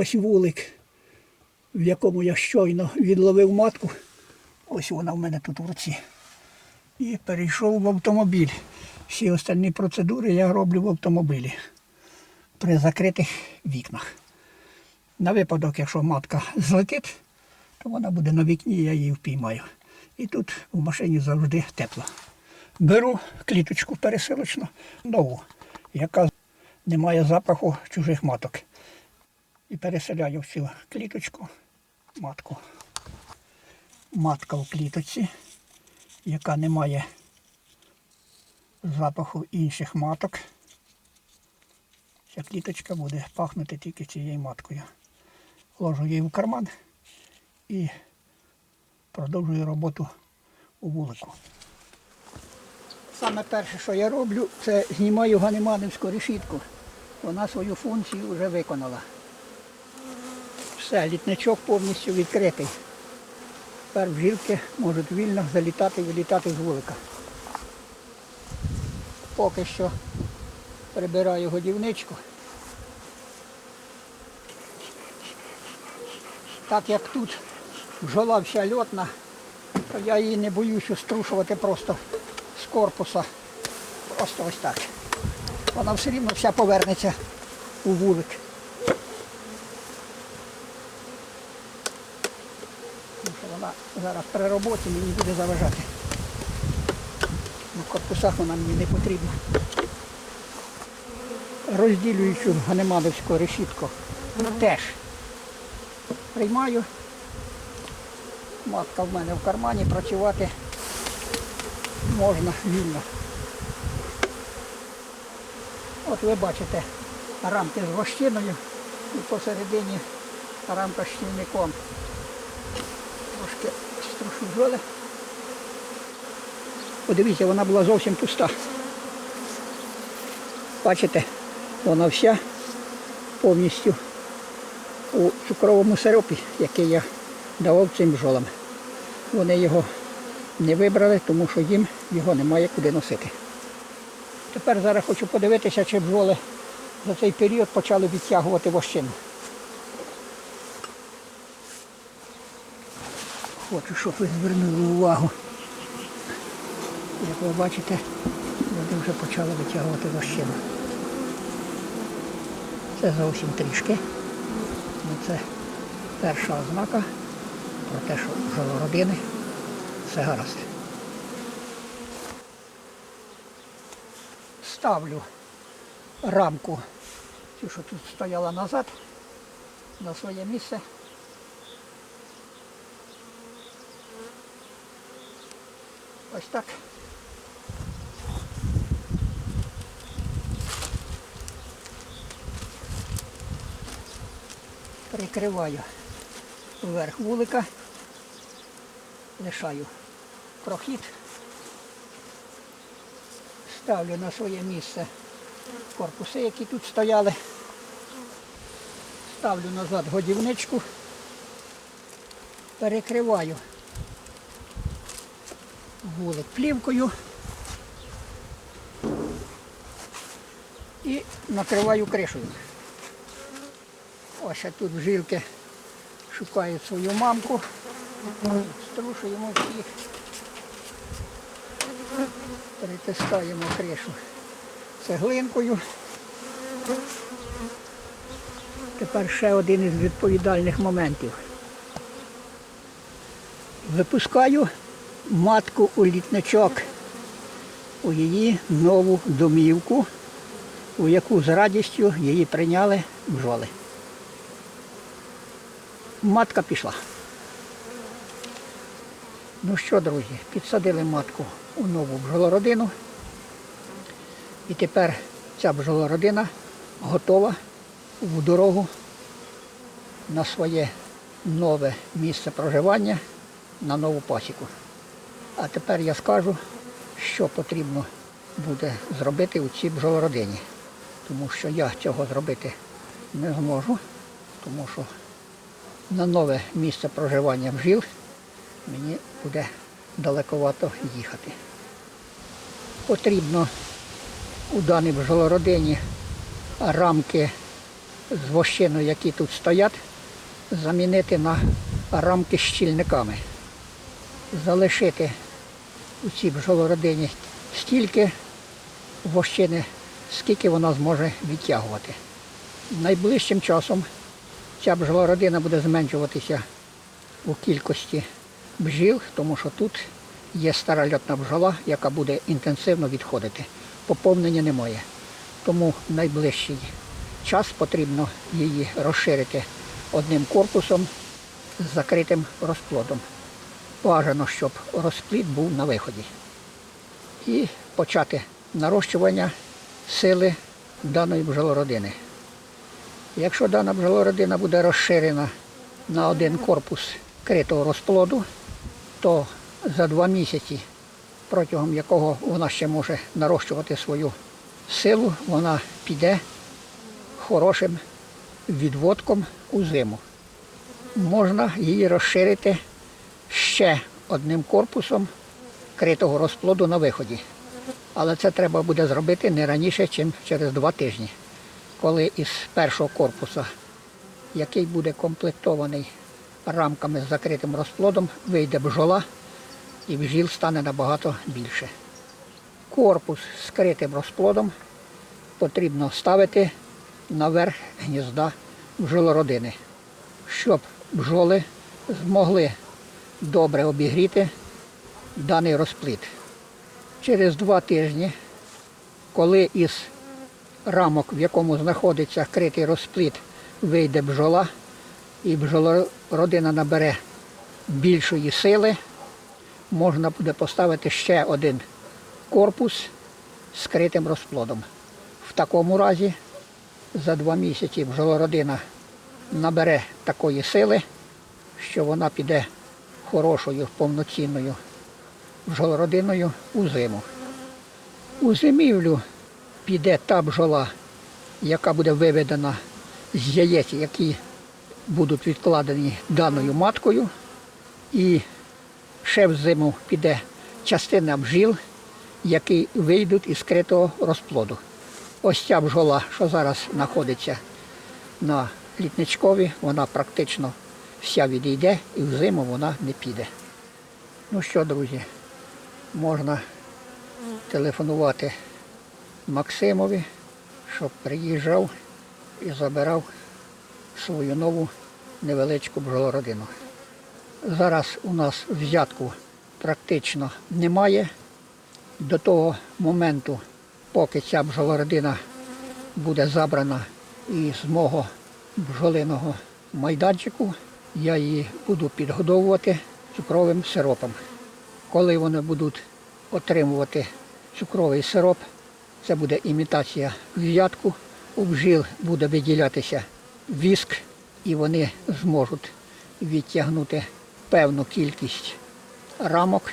Ось вулик, в якому я щойно відловив матку. Ось вона в мене тут в руці. І перейшов в автомобіль. Всі остальні процедури я роблю в автомобілі при закритих вікнах. На випадок, якщо матка злетить, то вона буде на вікні, я її впіймаю. І тут в машині завжди тепло. Беру кліточку пересилочну, нову, яка не має запаху чужих маток. І переселяю в цю кліточку матку. Матка в кліточці, яка не має запаху інших маток. Ця кліточка буде пахнути тільки цією маткою. Ложу її в карман і продовжую роботу у вулику. Саме перше, що я роблю, це знімаю ганеманівську решітку. Вона свою функцію вже виконала. Все, літничок повністю відкритий. Тепер бджілки можуть вільно залітати і вилітати з вулика. Поки що прибираю годівничку. Так як тут бджола вся льотна, то я її не боюся струшувати просто з корпуса. Просто ось так. Вона все рівно вся повернеться у вулик. Тому що вона зараз при роботі мені буде заважати. В корпусах вона мені не потрібна. Розділюючу ганемадовську решітку теж приймаю. Матка в мене в кармані, працювати можна вільно. От ви бачите рамки з вощиною і посередині рамка з щільником. Трошки струшу жоли. Подивіться, вона була зовсім пуста. Бачите, вона вся повністю у цукровому сиропі, який я давав цим бджолам. Вони його не вибрали, тому що їм його немає куди носити. Тепер зараз хочу подивитися, чи бджоли за цей період почали відтягувати вощину. Хочу, щоб ви звернули увагу. Як ви бачите, вони вже почали витягувати вощину. Це зовсім трішки. Ну, Це перша ознака про те, що в родини все гаразд. Ставлю рамку, цю, що тут стояла назад, на своє місце. Ось так. Прикриваю верх вулика, лишаю прохід, ставлю на своє місце корпуси, які тут стояли, ставлю назад годівничку, перекриваю вулик плівкою і накриваю кришею. Ось а тут жилки шукають свою мамку. Струшуємо всіх. Перетискаємо кришу цеглинкою. Тепер ще один із відповідальних моментів. Випускаю матку у літничок у її нову домівку, у яку з радістю її прийняли бджоли. Матка пішла. Ну що, друзі, підсадили матку у нову бджолородину. І тепер ця бджолородина готова в дорогу на своє нове місце проживання на нову пасіку. А тепер я скажу, що потрібно буде зробити у цій бджолородині. Тому що я цього зробити не зможу, тому що на нове місце проживання бджіл мені буде далековато їхати. Потрібно у даній бджолородині рамки з вощиною, які тут стоять, замінити на рамки з щільниками. Залишити у цій бджолородині стільки вощини, скільки вона зможе відтягувати. Найближчим часом ця бджолородина буде зменшуватися у кількості бджіл, тому що тут є стара льотна бджола, яка буде інтенсивно відходити. Поповнення немає. Тому в найближчий час потрібно її розширити одним корпусом з закритим розплодом. Бажано, щоб розплід був на виході. І почати нарощування сили даної бджолородини. Якщо дана бджолородина буде розширена на один корпус критого розплоду, то за два місяці, протягом якого вона ще може нарощувати свою силу, вона піде хорошим відводком у зиму. Можна її розширити ще одним корпусом критого розплоду на виході. Але це треба буде зробити не раніше, ніж через два тижні, коли із першого корпуса, який буде комплектований рамками з закритим розплодом, вийде бджола і бджіл стане набагато більше. Корпус з скритим розплодом потрібно ставити наверх гнізда бджолородини, щоб бджоли змогли добре обігріти даний розплід. Через два тижні, коли із рамок, в якому знаходиться критий розплід, вийде бджола, і бджолородина набере більшої сили, можна буде поставити ще один корпус з критим розплодом. В такому разі за два місяці бджолородина набере такої сили, що вона піде хорошою повноцінною бджолородиною у зиму. У зимівлю піде та бджола, яка буде виведена з яєць, які будуть відкладені даною маткою. І ще в зиму піде частина бджіл, які вийдуть із критого розплоду. Ось ця бджола, що зараз знаходиться на літничкові, вона практично вся відійде і в зиму вона не піде. Ну що, друзі, можна телефонувати Максимові, щоб приїжджав і забирав свою нову невеличку бджолородину. Зараз у нас взятку практично немає. До того моменту, поки ця бджолородина буде забрана із мого бджолиного майданчику, я її буду підгодовувати цукровим сиропом. Коли вони будуть отримувати цукровий сироп, це буде імітація взятку, у бджіл буде виділятися віск, і вони зможуть відтягнути певну кількість рамок,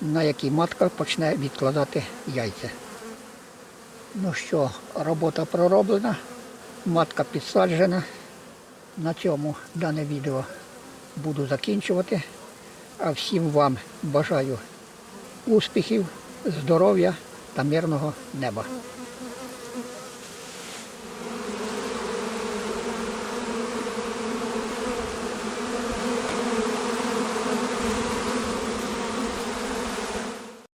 на які матка почне відкладати яйця. Ну що, робота пророблена, матка підсаджена. На цьому дане відео буду закінчувати. А всім вам бажаю успіхів, здоров'я та мирного неба.